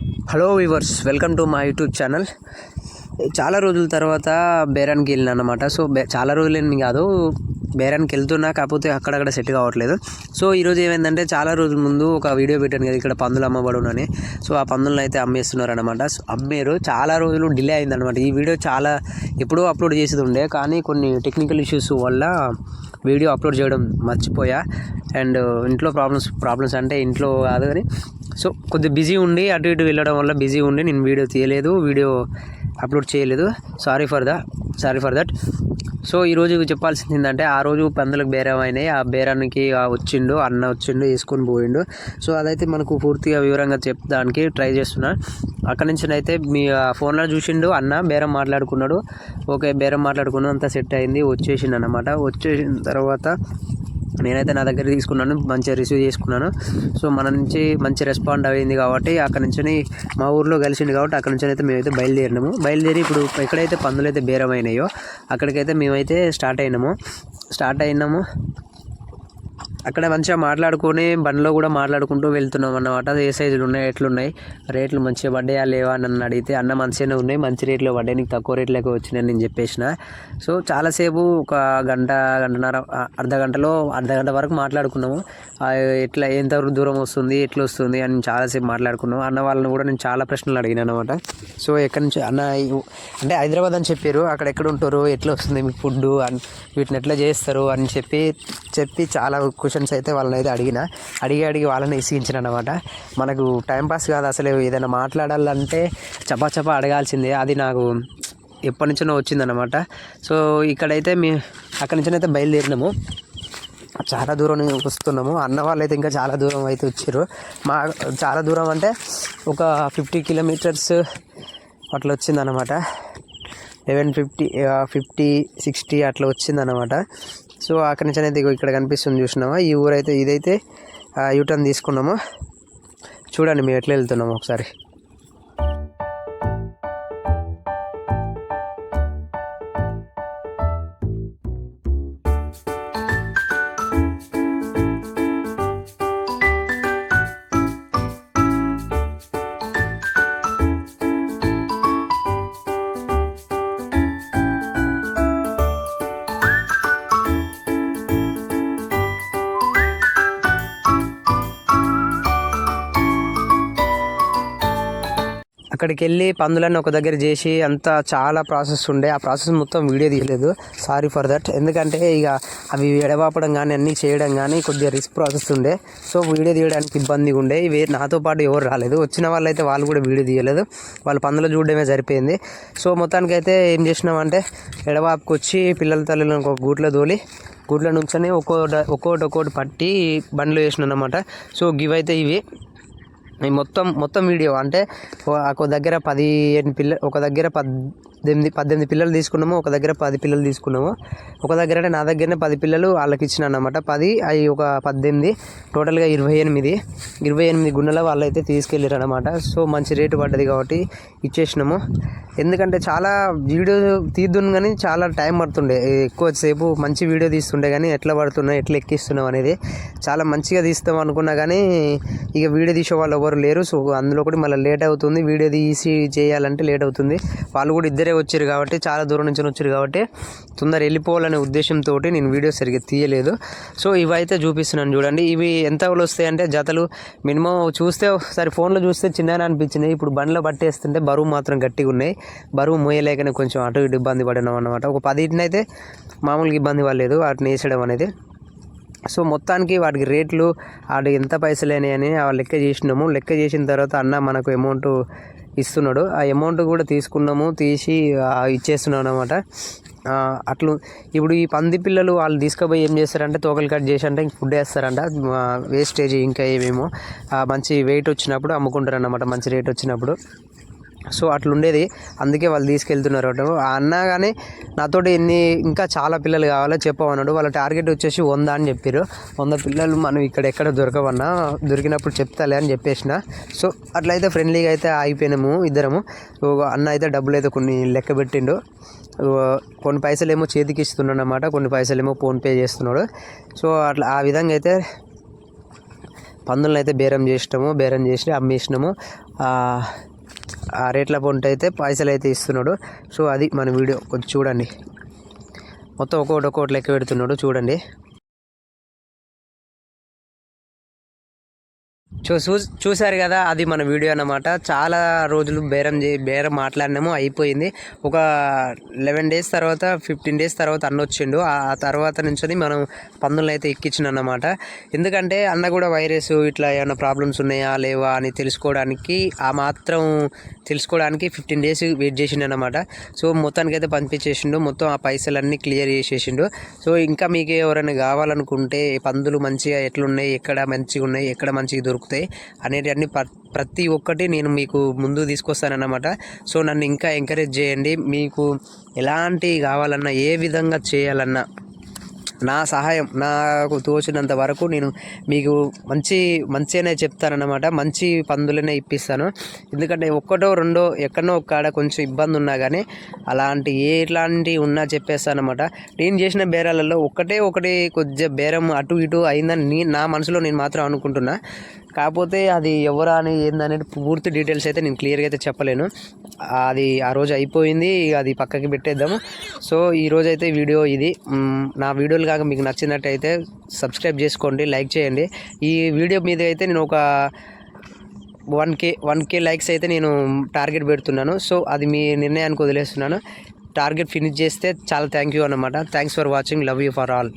Hello viewers welcome to మా YouTube channel చాలా రోజుల తర్వాత బేరానికి వెళ్ళిన అనమాట సో చాలా రోజులేని కాదు. బేరానికి వెళ్తున్నా కాకపోతే అక్కడక్కడ సెట్ కావట్లేదు. సో ఈరోజు ఏమైందంటే చాలా రోజుల ముందు ఒక వీడియో పెట్టాను కదా ఇక్కడ పందులు అమ్మబడునని సో ఆ పందులను అయితే అమ్మేస్తున్నారు అనమాట అమ్మేరు. చాలా రోజులు డిలే అయిందనమాట ఈ వీడియో చాలా ఎప్పుడూ అప్లోడ్ చేసేది ఉండే కానీ కొన్ని టెక్నికల్ ఇష్యూస్ వల్ల వీడియో అప్లోడ్ చేయడం మర్చిపోయా. అండ్ ఇంట్లో ప్రాబ్లమ్స్ ప్రాబ్లమ్స్ అంటే ఇంట్లో కాదు కానీ సో కొద్దిగా బిజీ ఉండి అటు ఇటు వెళ్ళడం వల్ల బిజీ ఉండి నేను వీడియో తీయలేదు వీడియో అప్లోడ్ చేయలేదు. Sorry for the sorry for that. So ఈరోజు చెప్పాల్సింది ఏంటంటే ఆ రోజు పందులకు బేరం అయినాయి. ఆ బేరానికి వచ్చిండు అన్న వచ్చిండు వేసుకొని పోయిండు. సో అదైతే మనకు పూర్తిగా వివరంగా చెప్పడానికి ట్రై చేస్తున్నా. అక్కడి నుంచి అయితే మీ ఆ ఫోన్లో చూసిండు అన్న బేరం మాట్లాడుకున్నాడు. ఓకే బేరం మాట్లాడుకున్నాడు అంతా సెట్ అయింది వచ్చేసిండు అనమాట వచ్చేసిన తర్వాత నేనైతే నా దగ్గర తీసుకున్నాను మంచిగా రిసీవ్ చేసుకున్నాను. సో మన నుంచి మంచి రెస్పాండ్ అయింది కాబట్టి అక్కడ నుంచి మా ఊర్లో కలిసింది కాబట్టి అక్కడ నుంచి అయితే మేమైతే బయలుదేరినాము. బయలుదేరి ఇప్పుడు ఎక్కడైతే పందులు అయితే బేరమైనాయో అక్కడికైతే మేమైతే స్టార్ట్ అయినాము. స్టార్ట్ అయినాము. అక్కడ మంచిగా మాట్లాడుకొని బండిలో కూడా మాట్లాడుకుంటూ వెళ్తున్నాం అన్నమాట. ఏ సైజులు ఉన్నాయి ఎట్లున్నాయి? రేట్లు మంచిగా పడ్డాయా లేవా అని నన్ను అడిగితే అన్న మంచిగానే ఉన్నాయి మంచి రేట్లో పడ్డాయి నీకు తక్కువ రేట్లోకి వచ్చినాయి నేను చెప్పేసిన. సో చాలాసేపు ఒక గంట గంటన్నర అర్ధ గంటలో అర్ధ గంట వరకు మాట్లాడుకున్నాము. ఎట్లా ఎంత దూరం వస్తుంది ఎట్లా వస్తుంది అని చాలాసేపు మాట్లాడుకున్నాం అన్న వాళ్ళని కూడా నేను చాలా ప్రశ్నలు అడిగిన అనమాట సో ఎక్కడి నుంచి అన్న అంటే హైదరాబాద్ అని చెప్పారు అక్కడ ఎక్కడ ఉంటారు ఎట్లా వస్తుంది మీకు ఫుడ్ అని వీటిని ఎట్లా చేస్తారు అని చెప్పి చెప్పి చాలా క్వశ్చన్స్ అయితే వాళ్ళని అయితే అడిగిన. అడిగి అడిగి వాళ్ళని ఇసిగించిన అనమాట మనకు టైంపాస్ కాదు అసలు ఏదైనా మాట్లాడాలంటే చపా చపా అడగాల్సిందే. అది నాకు ఎప్పటి నుంచో వచ్చిందనమాట సో ఇక్కడైతే మీ అక్కడి నుంచి బయలుదేరినాము. చాలా దూరం వస్తున్నాము. అన్న వాళ్ళు అయితే ఇంకా చాలా దూరం అయితే వచ్చారు. మా చాలా దూరం అంటే ఒక ఫిఫ్టీ కిలోమీటర్స్ అట్లా వచ్చిందనమాట లెవెన్ ఫిఫ్టీ ఫిఫ్టీ సిక్స్టీ అట్లా వచ్చిందనమాట సో అక్కడి నుంచి అయితే ఇక్కడ కనిపిస్తుంది చూసినామా ఈ ఊరైతే ఇదైతే యూటర్న్ తీసుకున్నామా? చూడండి మేము ఎట్లా వెళ్తున్నాము ఒకసారి. అక్కడికి వెళ్ళి పందులన్నీ ఒక దగ్గర చేసి అంతా చాలా ప్రాసెస్ ఉండే. ఆ ప్రాసెస్ మొత్తం వీడియో తీయలేదు. సారీ ఫర్ దట్ ఎందుకంటే ఇక అవి ఎడవాపడం కానీ అన్నీ చేయడం కానీ కొద్దిగా రిస్క్ ప్రాసెస్ ఉండే. సో వీడియో తీయడానికి ఇబ్బందిగా ఉండే. ఇవి నాతో పాటు ఎవరు రాలేదు. వచ్చిన వాళ్ళు అయితే వాళ్ళు కూడా వీడియో తీయలేదు. వాళ్ళు పందులు చూడడమే సరిపోయింది. సో మొత్తానికి అయితే ఏం చేసినామంటే ఎడవాపుకి వచ్చి పిల్లల తల్లిని ఒక గూట్లో తోలి గూట్లో నుంచొని ఒక్కోటి ఒక్కోటి ఒక్కోటి పట్టి బండ్లు వేసినాం అనమాట సో గివ్ అయితే ఇవి. మొత్తం మొత్తం వీడియో అంటే ఒక దగ్గర పదిహేను పిల్ల ఒక దగ్గర పద్ ఎనిమిది పద్దెనిమిది పిల్లలు తీసుకున్నాము ఒక దగ్గర పది పిల్లలు తీసుకున్నాము. ఒక దగ్గర అంటే నా దగ్గరనే పది పిల్లలు వాళ్ళకి ఇచ్చిన అనమాట పది అవి ఒక పద్దెనిమిది టోటల్గా ఇరవై ఎనిమిది. ఇరవై ఎనిమిది గుండెల వాళ్ళు అయితే తీసుకెళ్ళారు అనమాట సో మంచి రేటు పడ్డది కాబట్టి ఇచ్చేసినాము. ఎందుకంటే చాలా వీడియో తీద్దును కానీ చాలా టైం పడుతుండే. ఎక్కువ సేపు మంచి వీడియో తీస్తుండే కానీ ఎట్లా పడుతున్నాయి ఎట్లా ఎక్కిస్తున్నాం అనేది. చాలా మంచిగా తీస్తాం అనుకున్నా కానీ ఇక వీడియో తీసే వాళ్ళు ఎవరు లేరు. సో అందులో కూడా మళ్ళీ లేట్ అవుతుంది. వీడియో తీసి చేయాలంటే లేట్ అవుతుంది. వాళ్ళు కూడా ఇద్దరే వచ్చారు కాబట్టి చాలా దూరం నుంచి వచ్చారు కాబట్టి తొందర వెళ్ళిపోవాలనే ఉద్దేశంతో నేను వీడియో సరిగ్గా తీయలేదు. సో ఇవైతే చూపిస్తున్నాను చూడండి. ఇవి ఎంత వస్తాయంటే జతలు మినిమం చూస్తే ఒకసారి ఫోన్లో చూస్తే చిన్నగా అనిపించినాయి ఇప్పుడు బండ్లో పట్టేస్తుంటే బరువు మాత్రం గట్టిగా ఉన్నాయి. బరువు మోయలేకనే కొంచెం అటు ఇటు ఇబ్బంది పడినాం అనమాట ఒక పదిటినైతే అయితే మామూలుగా ఇబ్బంది పడలేదు. వాటిని వేసడం అనేది. సో మొత్తానికి వాటికి రేట్లు వాటి ఎంత పైసలు అని ఆ లెక్క చేసినాము. లెక్క చేసిన తర్వాత అన్న మనకు అమౌంట్ ఇస్తున్నాడు. ఆ అమౌంట్ కూడా తీసుకున్నాము తీసి ఇచ్చేస్తున్నాను ఇచ్చేస్తున్నాం అనమాట అట్లు ఇప్పుడు ఈ పంది పిల్లలు వాళ్ళు తీసుకుపోయి ఏం చేస్తారంటే తోకలు కట్ చేసి అంటే ఫుడ్ వేస్తారంట. వేస్టేజ్ ఇంకా ఏమేమో. మంచి వెయిట్ వచ్చినప్పుడు అమ్ముకుంటారు అన్నమాట మంచి రేట్ వచ్చినప్పుడు. సో అట్లుండేది. అందుకే వాళ్ళు తీసుకెళ్తున్నారు అటు. ఆ అన్న కానీ నాతోటి ఎన్ని ఇంకా చాలా పిల్లలు కావాలో చెప్పమన్నాడు వాళ్ళ టార్గెట్ వచ్చేసి వంద అని చెప్పారు వంద పిల్లలు మనం ఇక్కడ ఎక్కడ దొరకవన్నా దొరికినప్పుడు చెప్తాలే అని చెప్పేసిన. సో అట్లయితే ఫ్రెండ్లీగా అయితే ఆగిపోయినాము ఇద్దరము. అన్న అయితే డబ్బులు అయితే కొన్ని లెక్క పెట్టిండు. కొన్ని పైసలు ఏమో చేతికి ఇస్తున్నాడు అనమాట కొన్ని పైసలు ఏమో ఫోన్పే చేస్తున్నాడు. సో అట్లా ఆ విధంగా అయితే పందులను అయితే బేరం చేసినాము. బేరం చేసి అమ్మేసినాము. ఆ, రేట్ల పొంట అయితే పైసలు అయితే ఇస్తున్నాడు. సో అది మన వీడియో. కొంచెం చూడండి. మొత్తం ఒక్కొక్కటి ఒక్కొక్కటి లెక్క పెడుతున్నాడు. చూడండి. చూ చూ- చూశారు కదా అది మన వీడియో అన్నమాట. చాలా రోజులు బేరం చే బేరం మాట్లాడినాము అయిపోయింది. ఒక లెవెన్ డేస్ తర్వాత ఫిఫ్టీన్ డేస్ తర్వాత అన్న వచ్చిండు. ఆ తర్వాత నుంచి మనం పందులను అయితే ఎక్కించినమాట అన్నమాట ఎందుకంటే అన్న కూడా వైరస్ ఇట్లా ఏమైనా ప్రాబ్లమ్స్ ఉన్నాయా లేవా అని తెలుసుకోవడానికి ఆ మాత్రం తెలుసుకోవడానికి ఫిఫ్టీన్ డేస్ వెయిట్ చేసిండు అనమాట సో మొత్తానికి అయితే పంపించేసిండు. మొత్తం ఆ పైసలన్నీ క్లియర్ చేసేసిండు. సో ఇంకా మీకు ఎవరైనా కావాలనుకుంటే పందులు మంచిగా ఎట్లున్నాయి ఎక్కడ మంచిగా ఉన్నాయి ఎక్కడ మంచిగా దొరుకుతాయి అనేటివన్నీ ప్ర- ప్రతి ఒక్కటి నేను మీకు ముందు తీసుకొస్తానన్నమాట. సో నన్ను ఇంకా ఎంకరేజ్ చేయండి. మీకు ఎలాంటి కావాలన్నా ఏ విధంగా చేయాలన్నా నా సహాయం నాకు తోచినంత వరకు నేను మీకు మంచి మంచిగానే చెప్తానన్నమాట. మంచి పందులనే ఇప్పిస్తాను. ఎందుకంటే ఒక్కటో రెండో ఎక్కడో ఒక్కడ కొంచెం ఇబ్బంది ఉన్నా కానీ అలాంటి ఎట్లాంటి ఉన్నా చెప్పేస్తానమాట నేను చేసిన బేరాలలో ఒకటే ఒకటి కొద్దిగా బేరం అటు ఇటు అయిందని నీ నా మనసులో నేను మాత్రం అనుకుంటున్నా. కాకపోతే అది ఎవరా అని ఏందనేది పూర్తి డీటెయిల్స్ అయితే నేను క్లియర్గా అయితే చెప్పలేను. అది ఆ రోజు అయిపోయింది అది పక్కకి పెట్టేద్దాము. సో ఈ రోజు అయితే వీడియో ఇది. నా వీడియోలు కాక మీకు నచ్చినట్టయితే సబ్స్క్రైబ్ చేసుకోండి లైక్ చేయండి. ఈ వీడియో మీద అయితే నేను ఒక one K one K likes అయితే నేను టార్గెట్ పెడుతున్నాను. సో అది మీ నిర్ణయానికి వదిలేస్తున్నాను. టార్గెట్ ఫినిష్ చేస్తే చాలా థ్యాంక్ యూ అన్నమాట. Thanks for watching. Love you for all.